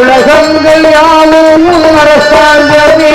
உலகங்கள் யாவும் அரசாங்கமே.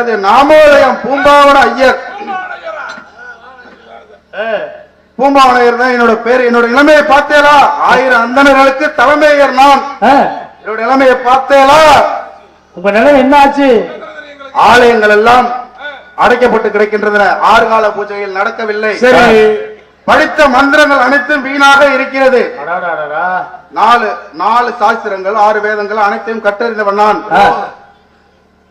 எனது நாமோதயம் பூம்பாவன ஐயர். பூம்பாவனையர் தான் என்னோட பேர். என்னோட நிலைமையை பார்த்தேலா? ஆயிரம் அந்தணர்களுக்கு தலைமையர் நான். என்னோட நிலைமையை பார்த்தேலா? உங்க நிலை என்ன ஆச்சு ஆலயங்கள் எல்லாம் அடைக்கப்பட்டு கிடக்கின்றன. ஆறு கால பூஜைகள் நடக்கவில்லை. சரி. படித்த மந்திரங்கள் அனைத்தும் வீணாக இருக்கிறது. நாலு நாலு சாஸ்திரங்கள் ஆறு வேதங்கள் அனைத்தையும் கற்றறிந்தவன் நான்.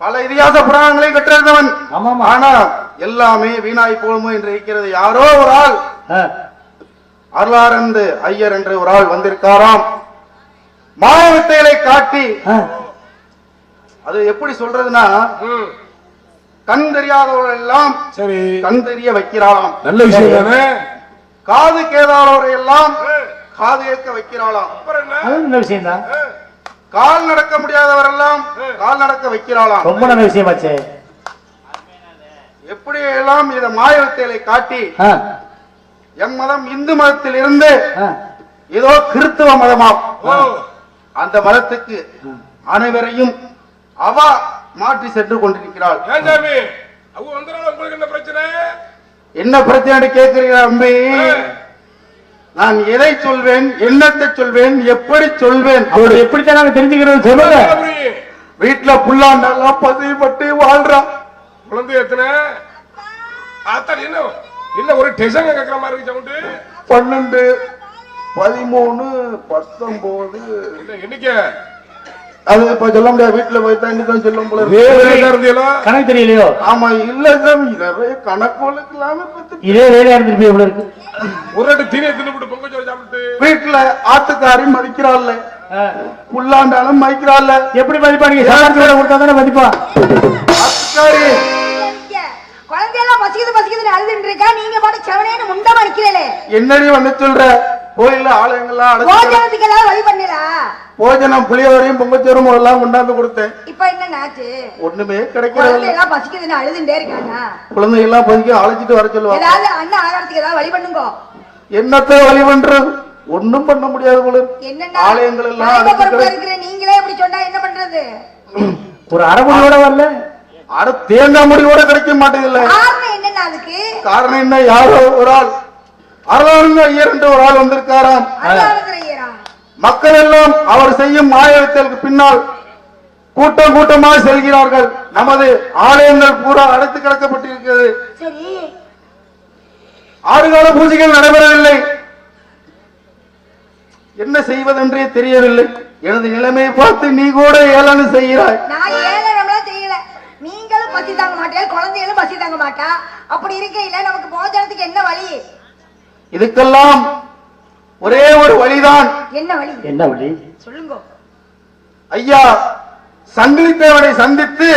பல இதிகாச புராணங்களையும் கற்றறிந்தவன் ஆமாமா. ஆனா எல்லாமே வீணாய் போகுமோ என்று இருக்கிறது யாரோ ஒரு ஆள். அருளாரந்து ஐயர் என்று ஒரு ஆள் வந்திருக்காராம். மாய வித்தைகளை காட்டி அது எப்படி சொல்றதுன்னா கண் தெரியாதவர்கள் எல்லாம் சரி. கண் தெரிய வைக்கிறாளாம். நல்ல விஷயம் தானே? காது கேதாதவரை எல்லாம் காது கேட்க வைக்கிறாளாம். அது நல்ல விஷயம் தான் கால் நடக்க முடியாதவரெல்லாம் கால் நடக்க வைக்கிறாளாம். ரொம்ப நல்ல விஷயமாச்சே எப்படி எல்லாம் இத மாய வித்தைகளை காட்டி எம் மதம் இந்து மதத்தில் இருந்து ஏதோ கிறிஸ்துவ மதமாம் அந்த மதத்துக்கு அனைவரையும் அவ மாற்றி சென்று கொண்டிருக்கிறாள். ஏன் சாமி? அவங்க வந்தனால உங்களுக்கு என்ன பிரச்சனை? என்ன பிரச்சனை கேட்கிறீங்க அம்பி நான் எதை சொல்வேன் என்னத்தை சொல்வேன் எப்படி சொல்வேன்? அப்படி எப்படித்தான் நாங்க தெரிஞ்சுக்கிறது சொல்லுங்க? வீட்டுல புல்லாண்டெல்லாம் பசிப்பட்டு வாழ்றான் குழந்தை எத்தனை? என்ன? என்ன ஒரு டெசன் கேட்கற மாதிரி இருக்கு சவுண்டு. பன்னெண்டு பதிமூணு பத்தொன்பது என்ன எண்ணிக்கை அது இப்ப சொல்ல முடியாது. வீட்டுல போய் தான் இன்னைக்கு சொல்லும் போல இருக்கு. வேலையில இருந்தீங்களா கணக்கு தெரியலையோ? ஆமா இல்ல சாமி நிறைய கணக்குகளுக்கு இல்லாம பத்து இதே வேலையா இருந்திருப்பீங்க இவ்வளவு இருக்கு. ஒரு ரெண்டு தீனியை தின்னுபிட்டு பொங்க சோறு சாப்பிட்டு. வீட்டுல ஆத்துக்காரி மதிக்கிறாள்ல ஆ, புல்லாண்டாலும் மதிக்கிறாள்ல எப்படி மதிப்பா? நீங்க சாதாரண கொடுத்தா தானே மதிப்பா? ஆத்துக்காரி. குழந்தையெல்லாம் பசிக்குது பசிக்குதுன்னு அழுதுட்டு இருக்கா? நீங்க பாட்டு செவனேன்னு முண்டமா நிக்கிறீங்களே என்னடி வந்து சொல்ற? கோயில்ல எல்லாம் வழி பண்ணலா போஜனம் புளியோரையும் பொங்கச்சோறும் எல்லாம் கொண்டாந்து கொடுத்தேன். இப்ப என்ன ஆச்சு? ஒண்ணுமே இல்ல. குழந்தையெல்லாம் பசிக்குதுன்னு அழுதுட்டே இருக்காங்க குழந்தைகள் எல்லாம் பசிக்க அழைச்சிட்டு வர சொல்லுவாங்க. ஏதாவது அண்ணன் ஆகாரத்துக்கு ஏதாவது வழி பண்ணுங்க. என்னத்தை வழி பண்றது ஒண்ணும் பண்ண முடியாது போல. ஆலயங்கள் எல்லாம் நீங்களே இப்படி சொன்னா என்ன பண்றது? ஒரு அரைமணியோட வரல. அட தேங்காய் முடி கூட கிடைக்க மாட்டேங்குதுல்ல. காரணம் என்னன்னா அதுக்கு? காரணம் என்ன? யாரோ ஒரு ஆள். அருளானந்த ஐயர் ஒரு ஆள் வந்திருக்காராம். மக்கள் எல்லாம் அவர் செய்யும் மாயத்திற்கு பின்னால் கூட்டம் கூட்டமாக செல்கிறார்கள். நமது ஆலயங்கள் பூரா அடைத்து கிடக்கப்பட்டிருக்கிறது. சரி. ஆறுகால பூஜைகள் நடைபெறவில்லை. என்ன செய்வதென்றே தெரியவில்லை. எனது நிலைமையை பார்த்து நீ கூட ஏளன செய்கிறாய். நான் ஏழனம்லாம் செய்யல. நீங்களும் பசி தாங்க மாட்டேன் குழந்தைகளும் பசி தாங்க மாட்டா. அப்படி இருக்கையில நமக்கு போஜனத்துக்கு என்ன வழி? இதுக்கெல்லாம் ஒரே ஒரு வழிதான். என்ன வழி? என்ன வழி? சொல்லுங்க. ஐயா சங்கிலி தேவனை சந்தித்து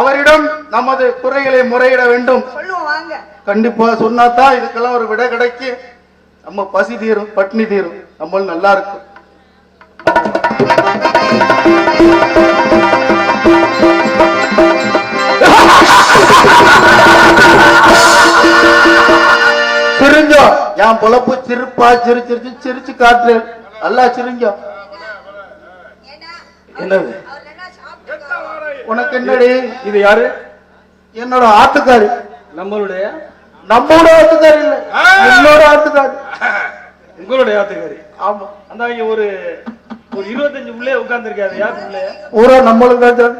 அவரிடம் நமது குறைகளை முறையிட வேண்டும். கண்டிப்பா சொன்னாதான் இதுக்கெல்லாம் ஒரு விடை கிடைக்கு. நம்ம பசி தீரும் பட்னி தீரும். நம்ம நல்லா இருக்கும். என் பொழப்பு சிரிப்பா சிரி சிரிச்சு சிரிச்சு காட்டு நல்லா ஏன்னா என்னது? உனக்கு என்னடி? இது யாரு? என்னோட ஆத்துக்காரி. நம்மளுடைய? நம்மளோட ஆத்துக்காரி இல்ல. என்னோட ஆத்துக்காரி. உங்களுடைய ஆத்துக்காரி. ஆமா. அந்த ஒரு ஒரு இருபத்தஞ்சு உள்ளே உட்கார்ந்துருக்காரு. யார் உள்ளே பூரா நம்மளுக்கு தான்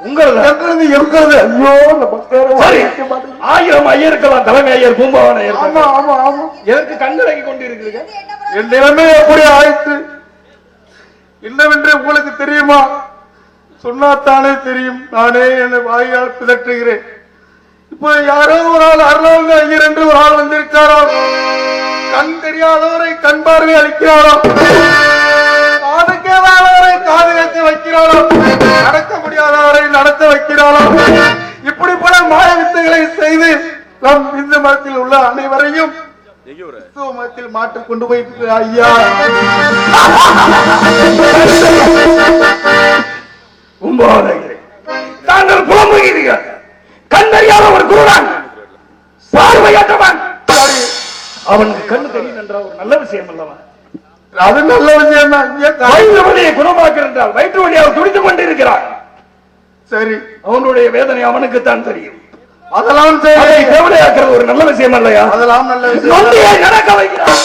உங்களது இருக்கிறது இருக்கிறது ஐயோ நம்ம பேரை சரி. வாசிக்க மாட்டேங்குது. ஆயிரம் ஐயர் இருக்கலாம் தலைமை ஐயர் பூம்பாவன ஐயர். ஆமா ஆமா ஆமா. எதற்கு கண்கலங்கி கொண்டு இருக்கிறீங்க என்ன பண்ண என் நிலைமை எப்படி ஆயிற்று? என்னவென்று உங்களுக்கு தெரியுமா? சொன்னாத்தானே தெரியும். நானே என்னை வாயால் பிதற்றுகிறேன். இப்போ யாரோ ஒரு ஆள் அருளாங்க ஐயர் என்று ஒரு ஆள் வந்திருக்காராம் கண் தெரியாதவரை கண் பார்வை அளிக்கிறாராம் காது கேளாதவரை காது கேட்க வைக்கிறாராம் நடக்க முடியாதவரை நடத்த வைக்கிறாராம் இப்படி பல மாய வித்தைகளை செய்து நம் இந்து மதத்தில் உள்ள அனைவரையும் மதத்தில் மாற்றிக் கொண்டு போய் ஐயா. தாங்கள் புலம்புகிறீர்கள். கண்டறியாத ஒரு குருடன். பார்வையற்றவன். அவனுக்கு கண்ணு தெரியும் என்ற ஒரு நல்ல விஷயம் அல்லவா? அது நல்ல விஷயம் தான் ஐயா, கா- வயிற்று என்றால் வலியாக துடித்துக் கொண்டிருக்கிறான் சரி. அவனுடைய வேதனை அவனுக்குத்தான் தெரியும். அதெல்லாம் அதை சரி தேவனையாக்குறது ஒரு நல்ல விஷயம் இல்லையா அதெல்லாம் நல்ல விஷயம். நடக்க வைக்கிறார்.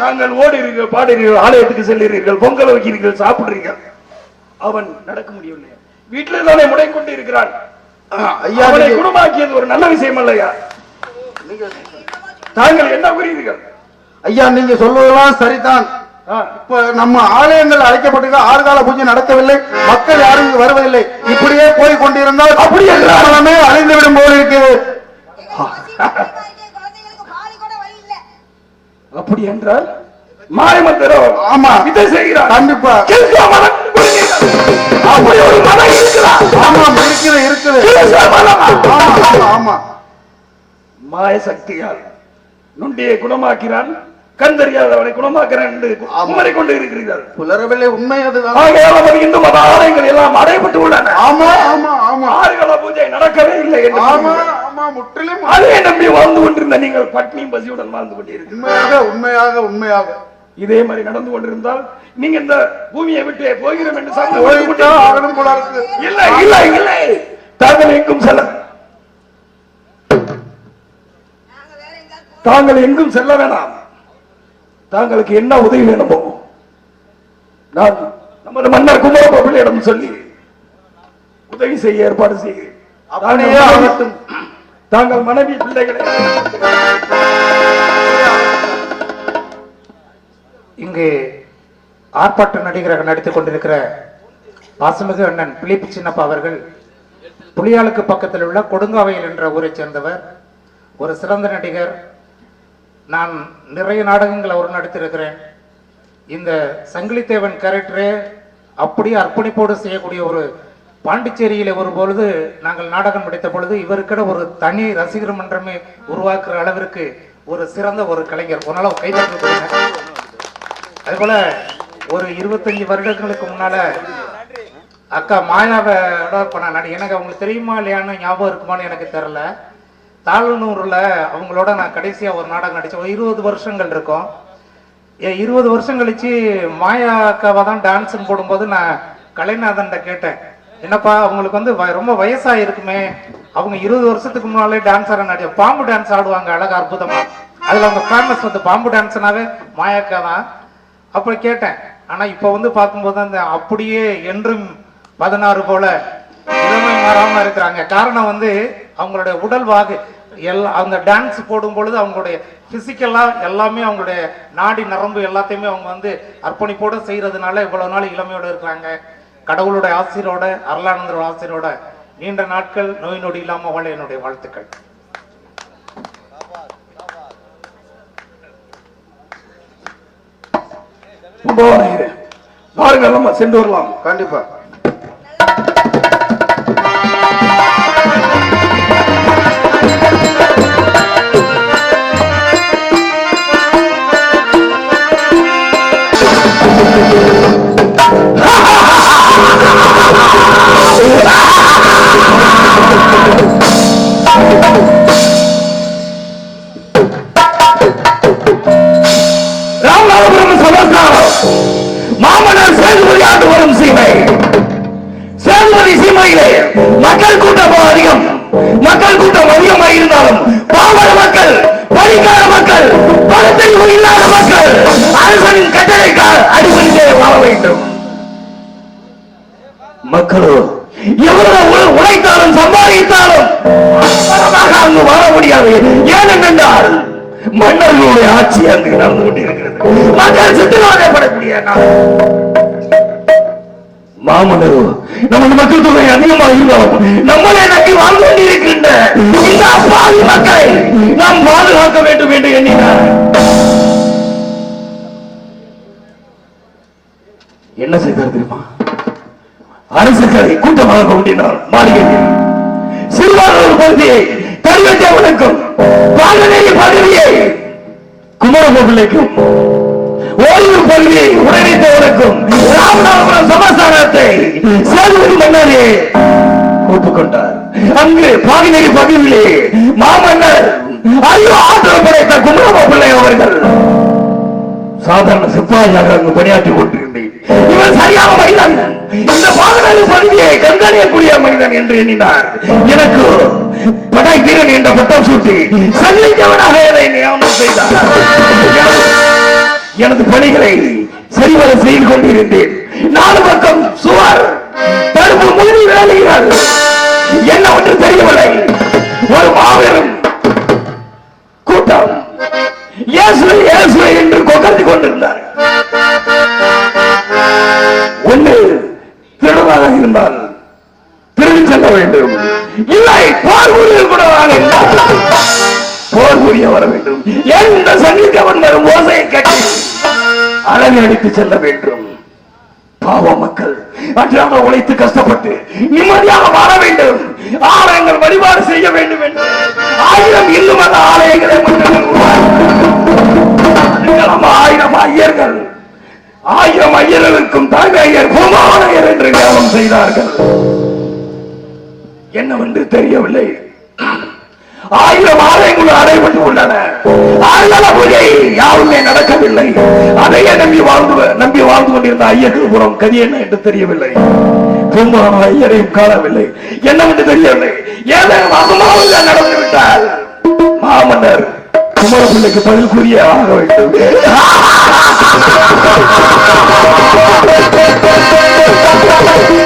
தாங்கள் ஓடுறீர்கள் பாடுறீர்கள் ஆலயத்துக்கு செல்கிறீர்கள் பொங்கல் வைக்கிறீர்கள் சாப்பிடுறீர்கள். அவன் நடக்க முடியவில்லை. வீட்டில் தானே முடை கொண்டு இருக்கிறான் ஐயா அவனை குணமாக்கியது ஒரு நல்ல விஷயம் இல்லையா தாங்கள் என்ன கூறுகிறீர்கள் ஐயா நீங்க சொல்வதெல்லாம் சரிதான். இப்ப நம்ம ஆலயங்கள் அழைக்கப்பட்டிருக்க ஆறு கால பூஜை நடக்கவில்லை. மக்கள் யாரும் வருவதில்லை. இப்படியே போய் கொண்டிருந்தால் அப்படி எல்லாமே அழிந்து விடும் போல இருக்கிறது அப்படி என்றால் மாயமந்திரம் ஆமா. இதை செய்கிறார். கண்டிப்பா. அப்படி ஒரு மதம் இருக்கிறார். ஆமா. ஆமா ஆமா ஆமா. மாய சக்தியால் நொண்டியை குணமாக்கிறான் கண் தெரியாதவனை குணமாக்கிறான் குமரை கொண்டு இருக்கிறீர்கள். புலரவில்லை உண்மை அதுதான். இந்து மத ஆலயங்கள் எல்லாம் அடைபட்டு உள்ளன. ஆமா ஆமா ஆமா. ஆறுகள பூஜை நடக்கவே இல்லை ஆமா. ஆமா முற்றிலும். அதை நம்பி வாழ்ந்து கொண்டிருந்த நீங்கள் பட்னியும் பசியுடன் வாழ்ந்து கொண்டிருக்கிறீர்கள். உண்மையாக உண்மையாக உண்மையாக. இதே மாதிரி நடந்து கொண்டிருந்தால் நீங்க இந்த பூமியை விட்டு போகிறோம் என்று ஆகணும் போல இருக்கு இல்லை இல்லை இல்லை. தாங்கள் எங்கும் செல்ல தாங்கள் எங்கும் செல்ல வேணாம். தாங்களுக்கு என்ன உதவி வேணுமோ நான் நமது மன்னர் குமாரபிள்ளையிடம் சொல்லி உதவி செய்ய ஏற்பாடு செய்கிறேன். தாங்கள் மனைவி பிள்ளைகளை இங்கு ஆர்ப்பாட்ட நடிகராக நடித்துக் கொண்டிருக்கிற பாசமிகு அண்ணன் பிலிப் சின்னப்பா அவர்கள் புலியாளுக்கு பக்கத்தில் உள்ள கொடுங்காவையில் என்ற ஊரைச் சேர்ந்தவர் ஒரு சிறந்த நடிகர் நான் நிறைய நாடகங்கள் அவர் நடித்திருக்கிறேன் இந்த சங்கிலித்தேவன் கேரக்டரே அப்படியே அர்ப்பணிப்போடு செய்யக்கூடிய ஒரு பாண்டிச்சேரியில் ஒரு பொழுது நாங்கள் நாடகம் நடித்த பொழுது இவருக்கிட ஒரு தனி ரசிகர் மன்றமே உருவாக்குற அளவிற்கு ஒரு சிறந்த ஒரு கலைஞர். உன்னால கைதட்டு அதுபோல ஒரு இருபத்தஞ்சு வருடங்களுக்கு முன்னால அக்கா மாயாவை இப்ப நான் நடி எனக்கு அவங்களுக்கு தெரியுமா இல்லையான்னு ஞாபகம் இருக்குமான்னு எனக்கு தெரில தாழ்நூறுல அவங்களோட நான் கடைசியாக ஒரு நாடகம் நடித்தேன் இருபது வருஷங்கள் இருக்கும். ஏ, இருபது வருஷம் கழிச்சு மாயா அக்காவை தான் டான்ஸ்னு போடும்போது நான் கலைநாதன்கிட்ட கேட்டேன். என்னப்பா அவங்களுக்கு வந்து வ- ரொம்ப வயசாக இருக்குமே அவங்க இருபது வருஷத்துக்கு முன்னாலே டான்ஸராக நடி பாம்பு டான்ஸ் ஆடுவாங்க அழகா அற்புதமாக அதில் அவங்க ஃபேமஸ் வந்து பாம்பு டான்ஸ்னாவே மாயாக்கா தான். அப்படி கேட்டேன். ஆனால் இப்போ வந்து பார்க்கும்போது அந்த அப்படியே என்றும் பதினாறு போல இளமை மாறாமல் இருக்கிறாங்க. காரணம் வந்து அவங்களுடைய உடல் வாகு எல்லா அந்த டான்ஸ் போடும் பொழுது அவங்களுடைய பிசிக்கலா எல்லாமே அவங்களுடைய நாடி நரம்பு எல்லாத்தையுமே அவங்க வந்து அர்ப்பணிப்போட செய்யறதுனால இவ்வளவு நாள் இளமையோட இருக்கிறாங்க. கடவுளுடைய ஆசிரோட அருளானந்தரோட ஆசிரோட நீண்ட நாட்கள் நோய் நொடி இல்லாம வாழ என்னுடைய வாழ்த்துக்கள். பாருங்கள் நம்ம சென்று வரலாம். கண்டிப்பா. முடியாது. ஏனென்றால் மன்னர்களுடைய ஆட்சி அங்கு நடந்து கொண்டிருக்கிறது. மக்கள் சித்திரவதைப்படக்கூடிய நாடு. நமது மக்கள் தொகை அதிகமாக இருந்தாலும் நம்மளே நக்கி வாழ்ந்து கொண்டிருக்கின்ற இந்த அப்பாவி மக்களை நாம் பாதுகாக்க வேண்டும் என்று எண்ணினார். என்ன செய்தார் தெரியுமா? அரசுகளை கூட்டமாக கொண்டினார். மாளிகையில். சிறுவாரூர் பகுதியை கருவத்தேவனுக்கும் பாலநேரி பதவியை குமரகோபிலைக்கும் ஓய்வு பகுதியை உடனடித்தவனுக்கும் ராமநாதபுரம் சமஸ்தானத்தை சேதுபதி மன்னரே ஒப்புக்கொண்டார். அங்கு பாகினேரி பகுதியிலே மாமன்னர் ஐயோ ஆற்றல் படைத்த குமரகோபிள்ளை அவர்கள் சாதாரண சிப்பாயாக அங்கு பணியாற்றி கொண்டிருந்தேன். இவன் சரியான மனிதன். இந்த பாகனாலி பகுதியை கண்காணியக்கூடிய மனிதன் என்று எண்ணினார். எனக்கு படை வீரன் என்ற பட்டம் சூட்டி சல்லிக்கவனாக என்னை நியமனம் செய்தார். எனது- பணிகளை சரிவர செய்து கொண்டிருந்தேன். நாலு பக்கம் சுவர் தடுப்பு முழுதி வேலைகள். என்ன ஒன்று தெரியவில்லை. ஒரு மாபெரும் இயேசுவை இயேசுவை என்று கொக்கரித்துக் கொண்டிருந்தார் ஒன்று திருடமாக இருந்தால் திரும்பி செல்ல வேண்டும். இல்லை போர் புரிய கூட போர் புரிய வர வேண்டும். எந்த சங்கிக்கவன் வரும்? ஓசையை கட்டி அழகு அடித்து செல்ல வேண்டும். பாவ மக்கள். அன்றாக உழைத்து கஷ்டப்பட்டு நிம்மதியாக வாழ வேண்டும். ஆலயங்கள் வழிபாடு செய்ய வேண்டும் என்று. ஆயிரம் இந்து மத ஆலயங்களை மன்னர்கள் ஆயிரம் ஐயர்கள். ஆயிரம் ஐயர்களுக்கும் தலைமை ஐயர் பூமாலையர் என்று நியமனம் செய்தார்கள். என்னவென்று தெரியவில்லை. ஆயிரம் ஆலயங்கள் அடைபட்டு உள்ளன. ஆயிரம் பூஜை யாருமே நடக்கவில்லை. அதையே நம்பி வாழ்ந்து நம்பி வாழ்ந்து கொண்டிருந்த ஐயர்கள் புறம் கதி என்ன என்று தெரியவில்லை. பூமான ஐயரையும் காணவில்லை. என்னவென்று தெரியவில்லை. ஏதேனும் அசம்பாவிதம் நடந்து விட்டால் மாமன்னர் குமரப்பிள்ளைக்கு பதில் கூறிய ஆக வேண்டும்.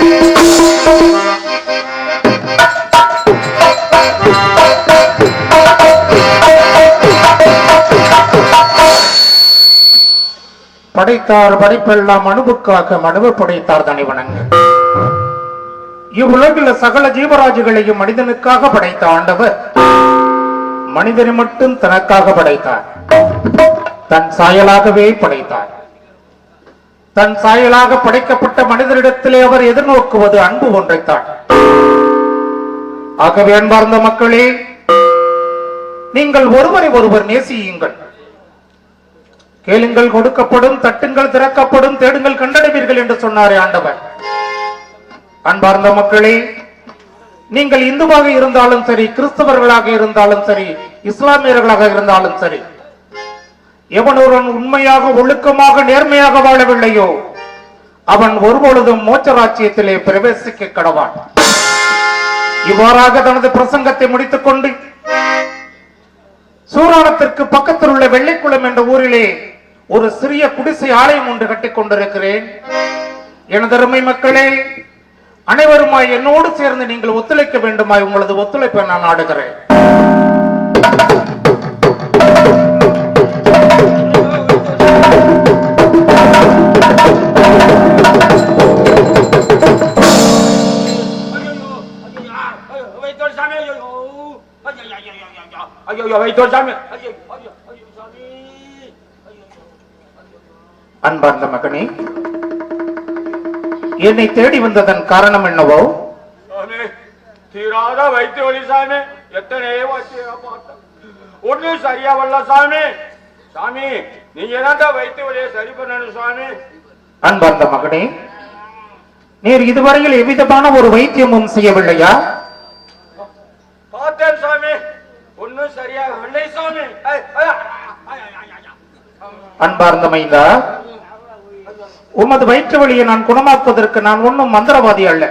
படைத்தார் படைப்பெல்லாம் அணுவுக்காக மனுவை படைத்தார் தனிவனங்க இவ்வுலகில் சகல ஜீவராஜுகளையும் மனிதனுக்காக படைத்த ஆண்டவர் மனிதனை மட்டும் தனக்காக படைத்தார். தன் சாயலாகவே படைத்தார். தன் சாயலாக படைக்கப்பட்ட மனிதரிடத்திலே அவர் எதிர்நோக்குவது அன்பு ஒன்றைத்தான். ஆகவே அன்பார்ந்த மக்களே நீங்கள் ஒருவரை ஒருவர் நேசியுங்கள். கேளுங்கள் கொடுக்கப்படும் தட்டுங்கள் திறக்கப்படும் தேடுங்கள் கண்டடைவீர்கள் என்று சொன்னாரே ஆண்டவர். அன்பார்ந்த மக்களே நீங்கள் இந்துவாக இருந்தாலும் சரி கிறிஸ்தவர்களாக இருந்தாலும் சரி இஸ்லாமியர்களாக இருந்தாலும் சரி எவன் ஒருவன் உண்மையாக ஒழுக்கமாக நேர்மையாக வாழவில்லையோ அவன் ஒருபொழுதும் மோச்சராட்சியத்திலே பிரவேசிக்க கடவான். இவ்வாறாக தனது பிரசங்கத்தை முடித்துக் கொண்டு சூராணத்திற்கு பக்கத்தில் உள்ள வெள்ளைக்குளம் என்ற ஊரிலே ஒரு சிறிய குடிசை ஆலயம் ஒன்று கட்டிக் கொண்டிருக்கிறேன் எனதருமை மக்களே அனைவருமாய் என்னோடு சேர்ந்து நீங்கள் ஒத்துழைக்க வேண்டுமாய் உங்களது ஒத்துழைப்பை நான் நாடுகிறேன் வைத்தோர் சாமி ஐயோ ஐயோ வைத்தோர் சாமி ஐயோ சாமி அன்பார்ந்த மகனே என்னை தேடி வந்ததன் காரணம் என்னவோ? தீராத வைத்திய வழி சாமி. எத்தனையோ ஒன்றும் சரியா வரல சாமி. சாமி நீங்க தான் வைத்திய வழியை சரி பண்ணணும் சாமி? அன்பார்ந்த மகனே நீர் இதுவரையில் எவ்விதமான ஒரு வைத்தியமும் செய்யவில்லையா? பார்த்தேன் சாமி. ஒன்றும் சரியா இல்லை சாமி. அன்பார்ந்த மைந்தா உமது வயிற்று வழியை நான் குணமாக்குவதற்கு நான் ஒன்றும் மந்திரவாதி அல்ல.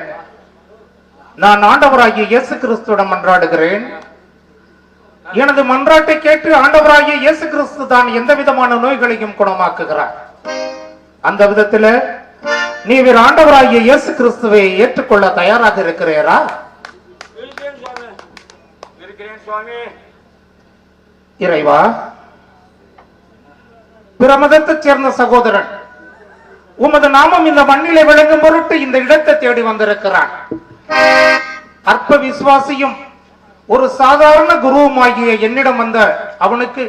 நான் ஆண்டவராகிய இயேசு கிறிஸ்துவிடம் மன்றாடுகிறேன். எனது மன்றாட்டை கேட்டு ஆண்டவராகிய இயேசு கிறிஸ்து தான் எந்த விதமான நோய்களையும் குணமாக்குகிறார். அந்த விதத்துல நீர் ஆண்டவராகிய இயேசு கிறிஸ்துவை ஏற்றுக்கொள்ள தயாராக இருக்கிறீரா? இறைவா பிற சேர்ந்த சகோதரன் உமது நாமம் இந்த மண்ணிலே விளங்கும் பொருட்டு இந்த இடத்தை தேடி வந்திருக்கிறான். அற்ப விசுவாசியும் ஒரு சாதாரண குருவுமாகிய என்னிடம் வந்த அவனுக்கு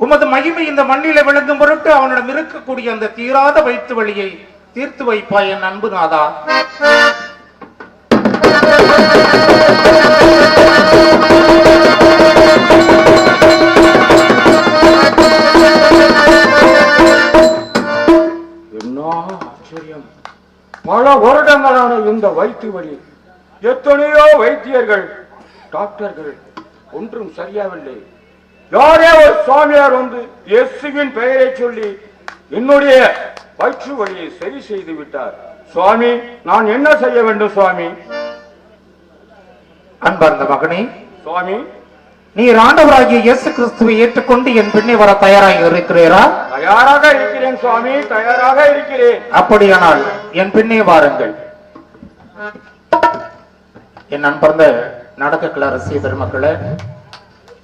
உமது மகிமை இந்த மண்ணிலே விளங்கும் பொருட்டு அவனிடம் இருக்கக்கூடிய அந்த தீராத வயிற்று வழியை தீர்த்து வைப்பாய் என் அன்பு நாதா. பல வருடங்களான இந்த வயிற்று வலி. எத்தனையோ வைத்தியர்கள் டாக்டர்கள் ஒன்றும் சரியாவில்லை. யாரே ஒரு சுவாமியார் வந்து இயேசுவின் பெயரை சொல்லி என்னுடைய வயிற்று வலியை சரி செய்து விட்டார். சுவாமி நான் என்ன செய்ய வேண்டும் சுவாமி? அன்பார்ந்த மகனே சுவாமி நீர் ஆண்டவராகிய இயேசு கிறிஸ்துவை ஏற்றுக்கொண்டு என் பின்னே வர தயாராக இருக்கிறீரா? தயாராக இருக்கிறேன் சுவாமி தயாராக இருக்கிறேன். அப்படியானால் என் பின்னே வாருங்கள். என் அன்பர்ந்த நாடக கலா ரசிக பெருமக்களே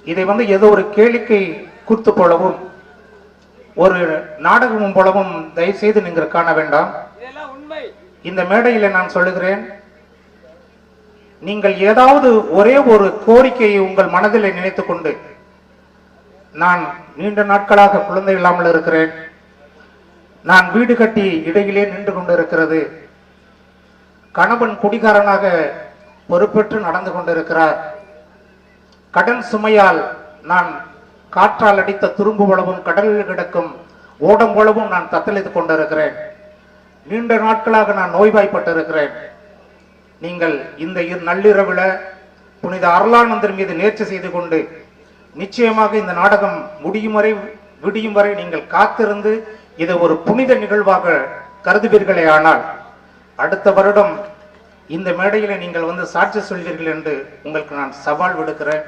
இதை வந்து ஏதோ ஒரு கேளிக்கை கூத்து போலவும் ஒரு நாடகமும் போலவும் தயவு செய்து நீங்கள் காண வேண்டாம். இந்த மேடையில நான் சொல்லுகிறேன் நீங்கள் ஏதாவது ஒரே ஒரு கோரிக்கையை உங்கள் மனதில் நினைத்து கொண்டு நான் நீண்ட நாட்களாக குழந்தை இல்லாமல் இருக்கிறேன். நான் வீடு கட்டி இடையிலே நின்று கொண்டிருக்கிறது. கணவன் குடிகாரனாக பொறுப்பேற்று நடந்து கொண்டிருக்கிறார். கடன் சுமையால் நான் காற்றால் அடித்த துரும்பு போலவும் கடலில் கிடக்கும் ஓடம் போலவும் நான் தத்தளித்துக் கொண்டிருக்கிறேன். நீண்ட நாட்களாக நான் நோய்வாய்ப்பட்டிருக்கிறேன். நீங்கள் இந்த இரு- புனித அருளானந்தர் மீது நேர்ச்சி செய்து கொண்டு நிச்சயமாக இந்த நாடகம் முடியும் வரை விடியும் வரை நீங்கள் காத்திருந்து இதை ஒரு புனித நிகழ்வாக கருதுவீர்களே ஆனால் அடுத்த வருடம் இந்த மேடையில நீங்கள் வந்து சாட்சி சொல்வீர்கள் என்று உங்களுக்கு நான் சவால் விடுக்கிறேன்.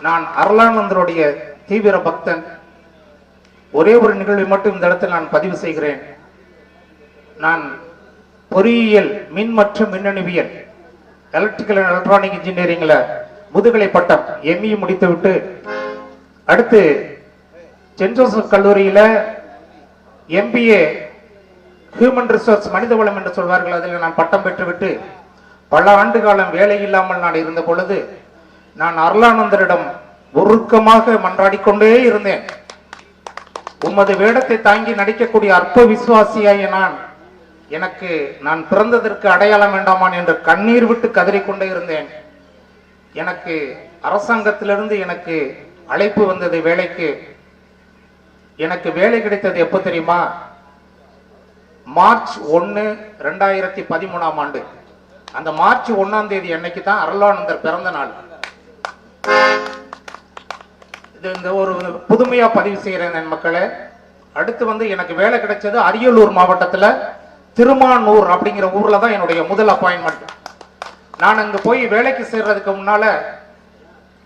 நான் அருளானந்தருடைய தீவிர பக்தன். ஒரே ஒரு நிகழ்வை மட்டும் இந்த இடத்தில் நான் பதிவு செய்கிறேன். நான் பொறியியல் மின் மற்றும் மின்னணுவியல் எலக்ட்ரிக்கல் அண்ட் எலக்ட்ரானிக் இன்ஜினியரிங்ல முதுகலை பட்டம் எம்இ முடித்துவிட்டு அடுத்து சென்ட் ஜோசப் கல்லூரியில எம்பிஏ ஹியூமன் ரிசோர்ஸ் மனித வளம் என்று சொல்வார்கள். அதில் நான் பட்டம் பெற்றுவிட்டு பல ஆண்டு காலம் வேலை இல்லாமல் நான் இருந்த பொழுது நான் அருளானந்தரிடம் உருக்கமாக மன்றாடிக்கொண்டே இருந்தேன். உமது வேடத்தை தாங்கி நடிக்கக்கூடிய அற்ப விசுவாசியாய நான் எனக்கு நான் பிறந்ததற்கு அடையாளம் வேண்டாமான் என்று கண்ணீர் விட்டு கதறிக்கொண்டே இருந்தேன். எனக்கு அரசாங்கத்திலிருந்து எனக்கு அழைப்பு வந்தது வேலைக்கு. எனக்கு வேலை கிடைத்தது எப்போ தெரியுமா? மார்ச் ஒன்று ரெண்டாயிரத்தி பதிமூணாம் ஆண்டு. அந்த மார்ச் ஒன்றாம் தேதி அன்னைக்கு தான் அருளானந்தர் பிறந்த நாள். இது இந்த ஒரு புதுமையா பதிவு செய்கிறேன் என் மக்களே. அடுத்து வந்து எனக்கு வேலை கிடைச்சது அரியலூர் மாவட்டத்தில் திருமானூர் அப்படிங்கிற ஊர்ல தான் என்னுடைய முதல் அப்பாயின்மெண்ட் நான் அங்க போய் வேலைக்கு சேர்றதுக்கு முன்னால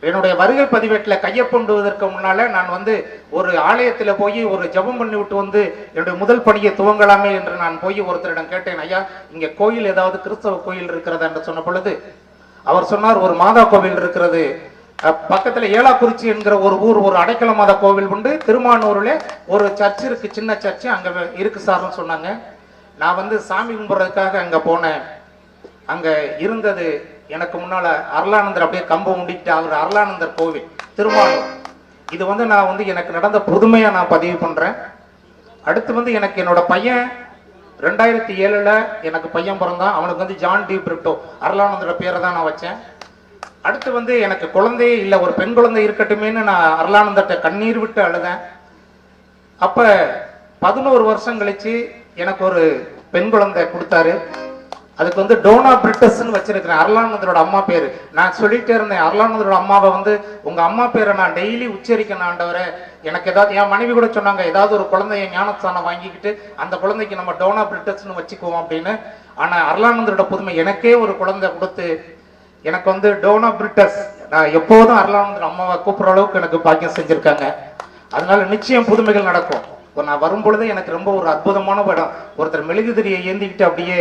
என்னுடைய வருகை பதிவேட்டில் கையொப்பண்டுவதற்கு முன்னால நான் வந்து ஒரு ஆலயத்தில் போய் ஒரு ஜெபம் பண்ணி விட்டு வந்து என்னுடைய முதல் பணியை துவங்கலாமே என்று நான் போய் ஒருத்தரிடம் கேட்டேன் ஐயா இங்கே கோயில் ஏதாவது கிறிஸ்தவ கோயில் இருக்கிறதா? என்று சொன்ன பொழுது அவர் சொன்னார் ஒரு மாதா கோவில் இருக்கிறது. பக்கத்தில் பக்கத்துல ஏலாக்குறிச்சி என்கிற ஒரு ஊர் ஒரு அடைக்கல மாதா கோவில் உண்டு. திருமானூர்ல ஒரு சர்ச் இருக்கு சின்ன சர்ச் அங்க இருக்கு சார்னு சொன்னாங்க. நான் வந்து சாமி கும்பிட்றதுக்காக அங்கே போனேன். அங்கே இருந்தது எனக்கு முன்னால் அருளானந்தர் அப்படியே கம்பம் முடிக்கிட்டு அவர் அருளானந்தர் கோவில் திருமானூர் இது வந்து நான் வந்து எனக்கு நடந்த புதுமையாக நான் பதிவு பண்ணுறேன் அடுத்து வந்து எனக்கு என்னோட பையன் ரெண்டாயிரத்தி ஏழில் எனக்கு பையன் பிறந்தான். அவனுக்கு வந்து ஜான் டி பிரிப்டோ அருளானந்தரோட பேரை தான் நான் வச்சேன். அடுத்து வந்து எனக்கு குழந்தையே இல்லை ஒரு பெண் குழந்தை இருக்கட்டுமேன்னு நான் அருளானந்தர்கிட்ட கண்ணீர் விட்டு அழுதேன். அப்போ பதினோரு வருஷம் கழிச்சு எனக்கு ஒரு பெண் குழந்தை கொடுத்தாரு. அதுக்கு வந்து டோனா பிரிட்டஸ்ன்னு வச்சிருக்கிறேன். அருளானந்தரோட அம்மா பேரு. நான் சொல்லிட்டே இருந்தேன் அருளானந்தரோட அம்மாவை வந்து உங்க அம்மா பேரை நான் டெய்லி உச்சரிக்கணும் ஆண்டவரே. எனக்கு ஏதாவது என் மனைவி கூட சொன்னாங்க ஏதாவது ஒரு குழந்தைய ஞானஸ்தானம் வாங்கிக்கிட்டு அந்த குழந்தைக்கு நம்ம டோனா பிரிட்டஸ்ன்னு வச்சுக்குவோம் அப்படின்னு. ஆனா அருளானந்தரோட புதுமை எனக்கே ஒரு குழந்தை கொடுத்து எனக்கு வந்து டோனா பிரிட்டஸ். நான் எப்போதும் அருளானந்தர் அம்மாவை கூப்பிடுற அளவுக்கு எனக்கு பாக்கியம் செஞ்சிருக்காங்க. அதனால நிச்சயம் புதுமைகள் நடக்கும். நான் வரும்பொழுது எனக்கு ரொம்ப ஒரு அற்புதமான படம். ஒருத்தர் மெழுகுதிரியை ஏந்திக்கிட்டு அப்படியே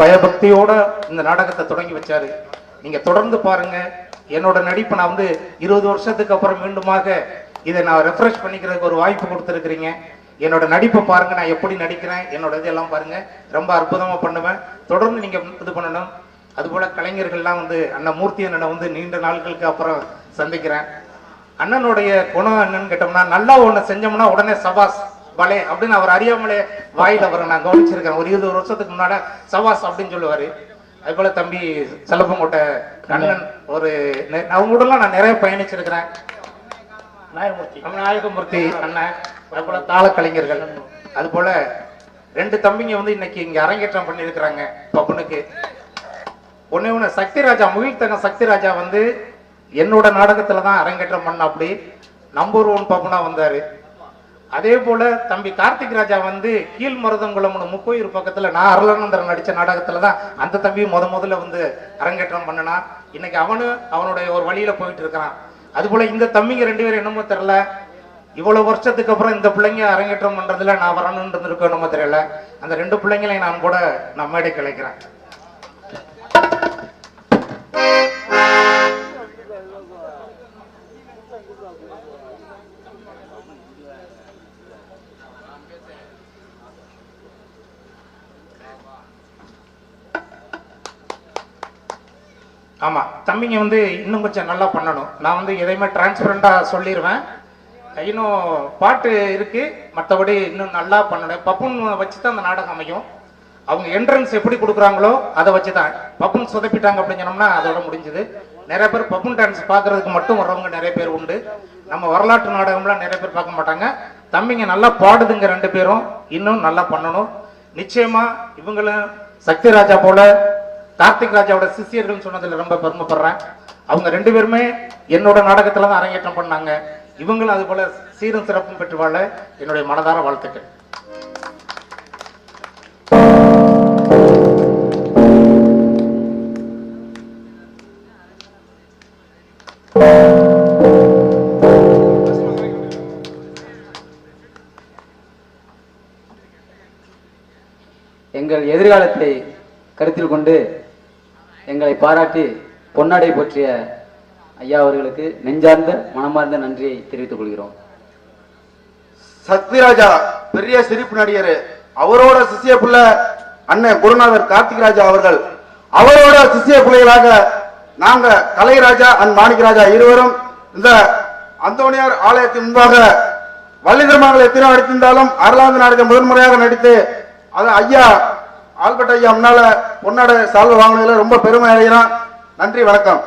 பயபக்தியோட இந்த நாடகத்தை தொடங்கி வச்சாரு. நீங்க தொடர்ந்து பாருங்க. என்னோட நடிப்பை நான் வந்து இருபது வருஷத்துக்கு அப்புறம் மீண்டுமாக இதை நான் ரெஃப்ரெஷ் பண்ணிக்கிறதுக்கு ஒரு வாய்ப்பு கொடுத்துருக்கிறீங்க. என்னோட நடிப்பை பாருங்க. நான் எப்படி நடிக்கிறேன் என்னோட இதெல்லாம் பாருங்க. ரொம்ப அற்புதமா பண்ணுவேன். தொடர்ந்து நீங்க இது பண்ணணும். அதுபோல கலைஞர்கள்லாம் வந்து அண்ணன் மூர்த்தி அண்ணனை வந்து நீண்ட நாட்களுக்கு அப்புறம் சந்திக்கிறேன். அண்ணனுடைய குணம் என்னன்னு கேட்டோம்னா நல்லா ஒன்று செஞ்சோம்னா உடனே சபாஸ். பலே அப்படின்னு அவர் அறியாமலே வாயில அவரை நான் கவனிச்சிருக்கேன். ஒரு இருபது வருஷத்துக்கு முன்னாடி சபாஸ் அப்படின்னு சொல்லுவாரு. அது போல தம்பி செல்லப்பங்கோட்டை அண்ணன் ஒரு அவங்க கூடலாம் நான் நிறைய பயணிச்சிருக்கிறேன். நாயகமூர்த்தி. நாயகமூர்த்தி அண்ணன் அது போல தாள கலைஞர்கள் அது போல ரெண்டு தம்பிங்க வந்து இன்னைக்கு இங்க அரங்கேற்றம் பண்ணியிருக்கிறாங்க பப்புனுக்கு ஒண்ணே ஒண்ணு சக்திராஜா முகில்தங்க சக்திராஜா வந்து என்னோட நாடகத்துல தான் அரங்கேற்றம் பண்ண அப்படி நம்பர் ஒன் பப்புனா வந்தாரு. அதே போல தம்பி கார்த்திக் ராஜா வந்து கீழ் மருதங்குளம்னு முக்கோயூர் பக்கத்துல நான் அருளானந்தர் நடிச்ச நாடகத்துல தான் அந்த தம்பி முத முதல்ல வந்து அரங்கேற்றம் பண்ணனா. இன்னைக்கு அவனு அவனுடைய ஒரு வழியில போயிட்டு இருக்கிறான் அது போல இந்த தம்பிங்க ரெண்டு பேரும் என்னமோ தெரியல. இவ்வளவு வருஷத்துக்கு அப்புறம் இந்த பிள்ளைங்க அரங்கேற்றம் பண்றதுல நான் வரணும்னு இருக்கணுமோ தெரியல. அந்த ரெண்டு பிள்ளைங்களையும் நான் கூட நம்ம மேடை ஆமா தம்பிங்க வந்து இன்னும் கொஞ்சம் நல்லா பண்ணணும். நான் வந்து எதையுமே டிரான்ஸ்பரண்டா சொல்லிடுவேன் இன்னும் பாட்டு இருக்கு மற்றபடி இன்னும் நல்லா பண்ணணும். பப்புன் வச்சு தான் அந்த நாடகம் அமையும். அவங்க என்ட்ரன்ஸ் எப்படி கொடுக்குறாங்களோ அதை வச்சு தான் பப்புன் சொதப்பிட்டாங்க அப்படின்னு சொன்னோம்னா அதோட முடிஞ்சது. நிறைய பேர் பப்புன் டான்ஸ் பார்க்கறதுக்கு மட்டும் வர்றவங்க நிறைய பேர் உண்டு. நம்ம வரலாற்று நாடகம்லாம் நிறைய பேர் பார்க்க மாட்டாங்க. தம்பிங்க நல்லா பாடுதுங்க ரெண்டு பேரும். இன்னும் நல்லா பண்ணணும். நிச்சயமா இவங்களும் சக்தி ராஜா போல கார்த்திக் ராஜாவோட சிஷியர்கள் சொன்னதுல ரொம்ப பெருமைப்படுறேன். அவங்க ரெண்டு பேருமே என்னோட நாடகத்தில் தான் அரங்கேற்றம் பண்ணாங்க. இவங்களும் அது போல சீரும் சிறப்பும் பெற்று வாழ என்னுடைய மனதார வாழ்த்துக்கள். எங்கள் எதிர்காலத்தை கருத்தில் கொண்டு எங்களை பாராட்டி பொன்னாடை போற்றிய ஐயா அவர்களுக்கு நெஞ்சார்ந்த மனமார்ந்த நன்றியை தெரிவித்துக் கொள்கிறோம். சத்யராஜா பெரிய சிரிப்பு நடிகர். அவரோட சிசிய பிள்ளை அண்ணன் குருநாதர் கார்த்திக் ராஜா அவர்கள். அவரோட சிசிய பிள்ளைகளாக நாங்க கலைராஜா அண்ட் மாணிக்கராஜா இருவரும் இந்த அந்தோனியார் ஆலயத்தின் முன்பாக வள்ளி திருமணங்கள் எத்தனை நடித்திருந்தாலும் அருளாந்து நாடகம் முதன்முறையாக நடித்து அது ஐயா ஆல்பர்ட் ஐயா முன்னால பொன்னாட சால்வை வாங்கினதுல ரொம்ப பெருமை அடைகிறான். நன்றி வணக்கம்.